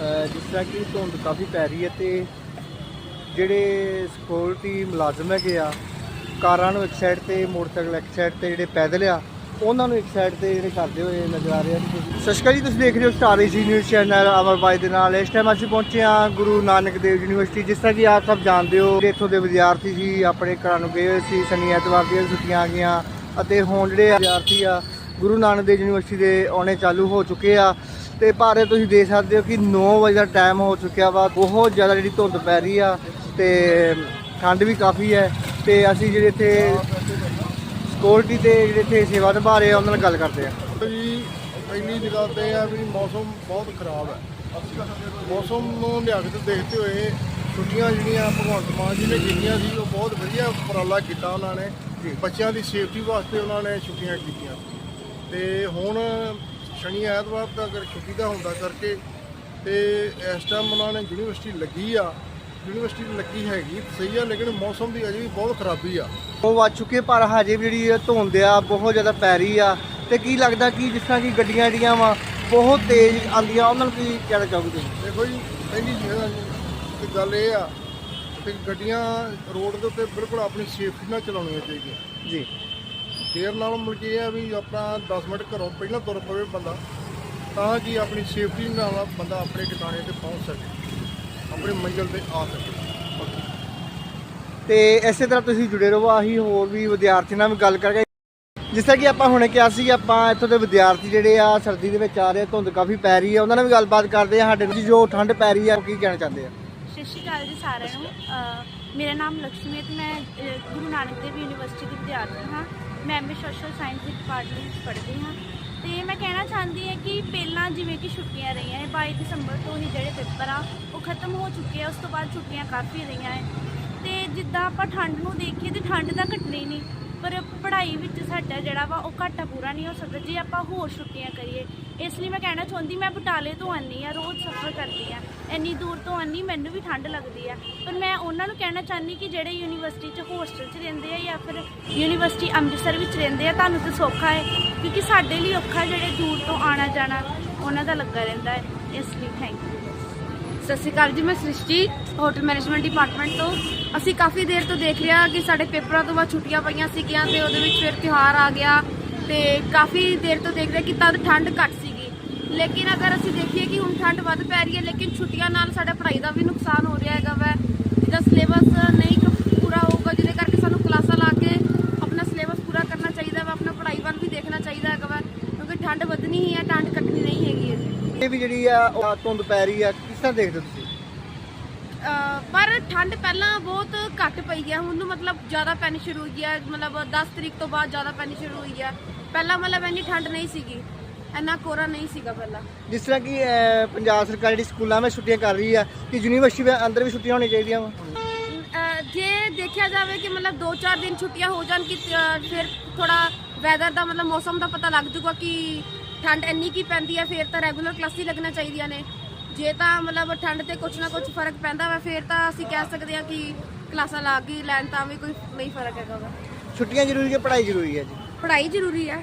ਜਿਸ ਤਰ੍ਹਾਂ ਕਿ ਧੁੰਦ ਕਾਫੀ ਪੈ ਰਹੀ ਹੈ ਤੇ ਜਿਹੜੇ ਸਿਕਿਉਰਿਟੀ ਮੁਲਾਜ਼ਮ ਹੈਗੇ ਆ, ਕਾਰਾਂ ਨੂੰ ਇੱਕ ਸਾਈਡ ਤੇ, ਮੋਟਰਸਾਈਕਲ ਇੱਕ ਸਾਈਡ ਤੇ ਜਿਹੜੇ ਪੈਦਲ ਆ, ਉਹਨਾਂ ਨੂੰ ਇੱਕ ਸਾਈਡ ਤੇ ਜਿਹੜੇ ਕਰਦੇ ਹੋਏ ਨਜ਼ਰ ਆ ਰਹੇ ਆ। ਸਤਿ ਸ਼੍ਰੀ ਅਕਾਲ ਜੀ, ਤੁਸੀਂ ਦੇਖ ਰਹੇ ਹੋ ਸਟਾਰ ਏਜੀ ਨਿਊਜ਼ ਚੈਨਲ ਅਮਰਬਾਈ ਦੇ ਨਾਲ। ਇਸ ਟਾਈਮ ਅਸੀਂ ਪਹੁੰਚੇ ਹਾਂ ਗੁਰੂ ਨਾਨਕ ਦੇਵ ਯੂਨੀਵਰਸਿਟੀ, ਜਿਸ ਤਰ੍ਹਾਂ ਕਿ ਆਪ ਸਭ ਜਾਣਦੇ ਹੋ ਕਿ ਇੱਥੋਂ ਦੇ ਵਿਦਿਆਰਥੀ ਸੀ ਆਪਣੇ ਘਰਾਂ ਨੂੰ ਗਏ ਹੋਏ ਸੀ, ਸ਼ਨੀ ਐਤਵਾਰ ਦੀਆਂ ਛੁੱਟੀਆਂ ਆ ਗਈਆਂ, ਅਤੇ ਹੁਣ ਜਿਹੜੇ ਵਿਦਿਆਰਥੀ ਆ, ਗੁਰੂ ਨਾਨਕ ਦੇਵ ਯੂਨੀਵਰਸਿਟੀ ਦੇ ਆਉਣੇ ਚਾਲੂ ਹੋ ਚੁੱਕੇ ਆ। ਤੇ ਭਾਰੇ ਤੁਸੀਂ ਦੇਖ ਸਕਦੇ ਹੋ ਕਿ 9 ਵਜੇ ਦਾ ਟਾਈਮ ਹੋ ਚੁੱਕਿਆ ਵਾ। ਬਹੁਤ ਜ਼ਿਆਦਾ ਜਿਹੜੀ ਧੁੰਦ ਪੈ ਰਹੀ ਆ ਤੇ ਠੰਡ ਵੀ ਕਾਫੀ ਹੈ ਤੇ ਅਸੀਂ ਜਿਹੜੇ ਇੱਥੇ ਸਿਕਿਉਰਿਟੀ ਤੇ ਜਿਹੜੇ ਇੱਥੇ ਸੇਵਾ ਨਿਭਾ ਰਹੇ ਆ ਉਹਨਾਂ ਨਾਲ ਗੱਲ ਕਰਦੇ ਆ। ਜੀ ਪਹਿਲੀ ਜਗ੍ਹਾ ਤੇ ਆ ਵੀ ਮੌਸਮ ਬਹੁਤ ਖਰਾਬ ਹੈ। ਮੌਸਮ ਨੂੰ ਕੇ ਦੇਖਦੇ ਹੋਏ ਛੁੱਟੀਆਂ ਜਿਹੜੀਆਂ ਭਗਵੰਤ ਮਾਨ ਜੀ ਨੇ ਕੀਤੀਆਂ ਸੀ ਉਹ ਬਹੁਤ ਵਧੀਆ ਉਪਰਾਲਾ ਕੀਤਾ ਉਹਨਾਂ ਨੇ। ਬੱਚਿਆਂ ਦੀ ਸੇਫਟੀ ਵਾਸਤੇ ਉਹਨਾਂ ਨੇ ਛੁੱਟੀਆਂ ਕੀਤੀਆਂ। ਤੇ ਹੁਣ ਸ਼ਨੀ ਐਤਵਾਰ ਦਾ ਅਗਰ ਛੁੱਟੀ ਦਾ ਹੁੰਦਾ ਕਰਕੇ ਤੇ ਇਸ ਟਾਈਮ ਉਹਨਾਂ ਨੇ ਯੂਨੀਵਰਸਿਟੀ ਲੱਗੀ ਆ ਯੂਨੀਵਰਸਿਟੀ ਲੱਗੀ ਹੈਗੀ ਸਹੀ ਆ ਲੇਕਿਨ ਮੌਸਮ ਦੀ ਅਜੇ ਵੀ ਬਹੁਤ ਖਰਾਬੀ ਆ। ਉਹ ਵੱਜ ਚੁੱਕੇ ਪਰ ਹਜੇ ਵੀ ਜਿਹੜੀ ਧੁੰਦ ਆ ਬਹੁਤ ਜ਼ਿਆਦਾ ਪੈ ਰਹੀ ਆ। ਤੇ ਕੀ ਲੱਗਦਾ ਕਿ ਜਿਸ ਤਰ੍ਹਾਂ ਕਿ ਗੱਡੀਆਂ ਜਿਹੜੀਆਂ ਵਾ ਬਹੁਤ ਤੇਜ਼ ਆਉਂਦੀਆਂ ਉਹਨਾਂ ਨੂੰ ਕੀ ਕਹਿਣਾ ਚਾਹੋਗੇ? ਤੁਸੀਂ ਦੇਖੋ ਜੀ ਪਹਿਲੀ ਜਿਹੜਾ ਗੱਲ ਇਹ ਆ ਕਿ ਗੱਡੀਆਂ ਰੋਡ ਦੇ ਉੱਤੇ ਬਿਲਕੁਲ ਆਪਣੀ ਸੇਫਟੀ ਨਾਲ ਚਲਾਉਣੀਆਂ ਚਾਹੀਦੀਆਂ। ਜੀ। ਦੇਰ ਨਾਲ ਮੁੜ ਕੇ ਇਹ ਆ ਵੀ ਆਪਣਾ 10 ਮਿੰਟ ਘਰੋਂ ਪਹਿਲਾਂ ਤੁਰ ਪਵੇ ਬੰਦਾ ਤਾਂ ਕਿ ਆਪਣੀ ਸੇਫਟੀ ਨਾਲ ਬੰਦਾ ਆਪਣੇ ਟਿਕਾਣੇ ਤੇ ਪਹੁੰਚ ਸਕੇ ਆਪਣੀ ਮੰਜ਼ਿਲ ਤੇ ਆ ਸਕੇ। ਤੇ ਇਸੇ ਤਰ੍ਹਾਂ ਤੁਸੀਂ ਜੁੜੇ ਰਹੋ ਆਹੀ ਹੋਰ ਵੀ ਵਿਦਿਆਰਥੀਆਂ ਨਾਲ ਵੀ ਗੱਲ ਕਰਕੇ। ਜਿਸ ਤਰ੍ਹਾਂ ਕਿ ਆਪਾਂ ਹੁਣੇ ਕਿਹਾ ਸੀ ਆਪਾਂ ਇੱਥੋਂ ਦੇ ਵਿਦਿਆਰਥੀ ਜਿਹੜੇ ਆ ਸਰਦੀ ਦੇ ਵਿੱਚ ਆ ਰਹੇ ਆ, ਧੁੰਦ ਕਾਫੀ ਪੈ ਰਹੀ ਆ ਉਹਨਾਂ ਨਾਲ ਵੀ ਗੱਲਬਾਤ ਕਰਦੇ ਆ ਸਾਡੇ ਨਾਲ ਜੋ ਠੰਡ ਪੈ ਰਹੀ ਆ ਉਹ ਕੀ ਕਹਿਣਾ ਚਾਹੁੰਦੇ ਆ? ਸਤਿ ਸ਼੍ਰੀ ਅਕਾਲ ਜੀ ਸਾਰਿਆਂ ਨੂੰ। ਮੇਰਾ ਨਾਮ ਲక్ష్ਮੀ ਹੈ ਤੇ ਮੈਂ ਗੁਰੂ ਨਾਨਕ ਦੇਵ ਯੂਨੀਵਰਸਿਟੀ ਦੀ ਵਿਦਿਆਰਥੀ ਹਾਂ। ਮੈਂ ਐਮਏ ਸੋਸ਼ਲ ਸਾਇੰਸ ਦੇ ਡਿਪਾਰਟਮੈਂਟ ਵਿੱਚ ਪੜ੍ਹਦੀ ਹਾਂ ਤੇ ਮੈਂ ਕਹਿਣਾ ਚਾਹੁੰਦੀ ਹਾਂ ਕਿ ਪਹਿਲਾਂ ਜਿਵੇਂ ਕਿ ਛੁੱਟੀਆਂ ਰਹੀਆਂ ਹੈ 22 ਦਸੰਬਰ ਤੋਂ ਹੀ ਜਿਹੜੇ ਪੇਪਰ ਆ, ਉਹ ਖਤਮ ਹੋ ਚੁੱਕੇ ਆ, ਉਸ ਤੋਂ ਬਾਅਦ ਛੁੱਟੀਆਂ ਕਾਫੀ ਰਹੀਆਂ ਹੈ ਤੇ ਜਿੱਦਾਂ ਆਪਾਂ ਠੰਡ ਨੂੰ ਦੇਖੀਏ ਤੇ ਠੰਡ ਤਾਂ ਘਟਣੀ ਨਹੀਂ, ਪਰ ਪੜ੍ਹਾਈ ਵਿੱਚ ਸਾਡਾ ਜਿਹੜਾ ਵਾ, ਉਹ ਘਾਟਾ ਪੂਰਾ ਨਹੀਂ ਹੋ ਸਕਦਾ, ਜੇ ਆਪਾਂ ਹੋਰ ਛੁੱਟੀਆਂ ਕਰੀਏ। ਇਸ ਲਈ ਮੈਂ ਕਹਿਣਾ ਚਾਹੁੰਦੀ, ਮੈਂ ਬਟਾਲੇ ਤੋਂ ਆਨੀ ਆ ਰੋਜ਼ ਸਫ਼ਰ ਕਰਦੀ ਆ ਇੰਨੀ ਦੂਰ ਤੋਂ ਆਨੀ ਮੈਨੂੰ ਵੀ ਠੰਡ ਲੱਗਦੀ ਆ। ਪਰ ਮੈਂ ਉਹਨਾਂ ਨੂੰ ਕਹਿਣਾ ਚਾਹੁੰਦੀ ਕਿ ਜਿਹੜੇ ਯੂਨੀਵਰਸਿਟੀ 'ਚ ਹੋਸਟਲ 'ਚ ਰਹਿੰਦੇ ਆ ਜਾਂ ਫਿਰ ਯੂਨੀਵਰਸਿਟੀ ਅੰਮ੍ਰਿਤਸਰ ਵਿੱਚ ਰਹਿੰਦੇ ਆ, ਤੁਹਾਨੂੰ ਤਾਂ ਸੌਖਾ ਹੈ, ਕਿਉਂਕਿ ਸਾਡੇ ਲਈ ਔਖਾ ਜਿਹੜੇ ਦੂਰ ਤੋਂ ਆਣਾ ਜਾਣਾ, ਉਹਨਾਂ ਦਾ ਲੱਗਾ ਰਹਿੰਦਾ ਹੈ। ਇਸ ਲਈ ਥੈਂਕ ਯੂ ਸਤਿ ਸ਼੍ਰੀ ਅਕਾਲ ਜੀ, ਮੈਂ ਸ੍ਰਿਸ਼ਟੀ, ਹੋਟਲ ਮੈਨੇਜਮੈਂਟ ਡਿਪਾਰਟਮੈਂਟ ਤੋਂ। ਅਸੀਂ ਕਾਫੀ ਦੇਰ ਤੋਂ ਦੇਖ ਰਿਹਾ ਕਿ ਸਾਡੇ ਪੇਪਰਾਂ ਤੋਂ ਬਾਅਦ ਛੁੱਟੀਆਂ ਪਈਆਂ ਸੀਗੀਆਂ ਤੇ ਉਹਦੇ ਵਿੱਚ ਫਿਰ ਤਿਉਹਾਰ ਆ ਗਿਆ ਤੇ ਕਾਫੀ ਦੇਰ ਤੋਂ ਦੇਖ ਰਿਹਾ ਕਿ ਤਦ ਠੰਡ ਘੱਟ ਸੀਗੀ। ਲੇਕਿਨ ਅਗਰ ਅਸੀਂ ਦੇਖੀਏ ਕਿ ਹੁਣ ਠੰਡ ਵੱਧ ਪੈ ਰਹੀ ਹੈ ਲੇਕਿਨ ਛੁੱਟੀਆਂ ਨਾਲ ਸਾਡਾ ਪੜ੍ਹਾਈ ਦਾ ਵੀ ਨੁਕਸਾਨ ਹੋ ਰਿਹਾ ਹੈਗਾ ਵੈ। ਜਿਹਦਾ ਸਿਲੇਬਸ ਨਹੀਂ ਪੂਰਾ ਹੋਊਗਾ ਜਿਹਦੇ ਕਰਕੇ ਸਾਨੂੰ ਕਲਾਸਾਂ ਲਾ ਕੇ ਆਪਣਾ ਸਿਲੇਬਸ ਪੂਰਾ ਕਰਨਾ ਚਾਹੀਦਾ ਵਾ ਆਪਣਾ ਪੜ੍ਹਾਈ ਵੱਲ ਵੀ ਦੇਖਣਾ ਚਾਹੀਦਾ ਹੈਗਾ ਵਾ ਕਿਉਂਕਿ ਠੰਡ ਵਧਣੀ ਹੀ ਹੈ ਠੰਡ ਘਟਣੀ ਨਹੀਂ ਹੈਗੀ ਇਹ ਵੀ ਜਿਹੜੀ ਆ ਉਹ ਧੁੰਦ ਪੈ ਰਹੀ ਆ ਕਿਸ ਤਰ੍ਹਾਂ ਦੇਖਦੇ ਹੋ ਤੁਸੀਂ? ਪਰ ਠੰਡ ਪਹਿਲਾਂ ਬਹੁਤ ਘੱਟ ਪਈ ਹੈ ਹੁਣ ਨੂੰ ਮਤਲਬ ਜ਼ਿਆਦਾ ਪੈਣੀ ਸ਼ੁਰੂ ਹੋਈ ਹੈ ਮਤਲਬ 10 ਤਰੀਕ ਤੋਂ ਬਾਅਦ ਜ਼ਿਆਦਾ ਪੈਣੀ ਸ਼ੁਰੂ ਹੋਈ ਹੈ ਪਹਿਲਾਂ ਮਤਲਬ ਇੰਨੀ ਠੰਡ ਨਹੀਂ ਸੀਗੀ। ਇੰਨਾ ਕੋਰਾ ਨਹੀਂ ਸੀਗਾ ਪਹਿਲਾਂ। ਜਿਸ ਤਰ੍ਹਾਂ ਕਿ ਅਹ, ਪੰਜਾਬ ਸਰਕਾਰ ਜਿਹੜੀ ਸਕੂਲਾਂ ਵਿੱਚ ਛੁੱਟੀਆਂ ਕਰ ਰਹੀ ਆ ਕਿ ਯੂਨੀਵਰਸਿਟੀ ਦੇ ਅੰਦਰ ਵੀ ਛੁੱਟੀਆਂ ਹੋਣੀਆਂ ਚਾਹੀਦੀਆਂ ਵਾ? ਜੇ ਦੇਖਿਆ ਜਾਵੇ ਕਿ ਮਤਲਬ 2-4 ਦਿਨ ਛੁੱਟੀਆਂ ਹੋ ਜਾਣ ਕਿ ਫਿਰ ਥੋੜਾ ਵੈਦਰ ਦਾ ਮਤਲਬ ਮੌਸਮ ਦਾ ਪਤਾ ਲੱਗ ਜੂਗਾ ਕਿ ਠੰਡ ਇੰਨੀ ਕੀ ਪੈਂਦੀ ਹੈ ਫਿਰ ਤਾਂ ਰੈਗੂਲਰ ਕਲਾਸਾਂ ਲੱਗਣਾ ਚਾਹੀਦੀਆਂ ਨੇ। ਜੇ ਤਾਂ ਮਤਲਬ ਠੰਡ ਤੇ ਕੁਝ ਨਾ ਕੁਝ ਫ਼ਰਕ ਪੈਂਦਾ ਵਾ ਫਿਰ ਤਾਂ ਅਸੀਂ ਕਹਿ ਸਕਦੇ ਹਾਂ ਕਿ ਕਲਾਸਾਂ ਲੱਗ ਹੀ ਲੈਣ ਤਾਂ ਵੀ ਕੋਈ ਨਹੀਂ ਫ਼ਰਕ ਹੈਗਾ ਵਾ। ਛੁੱਟੀਆਂ ਜ਼ਰੂਰੀ ਹੈ ਪੜ੍ਹਾਈ ਜ਼ਰੂਰੀ ਹੈ ਜੀ? ਪੜ੍ਹਾਈ ਜ਼ਰੂਰੀ ਹੈ।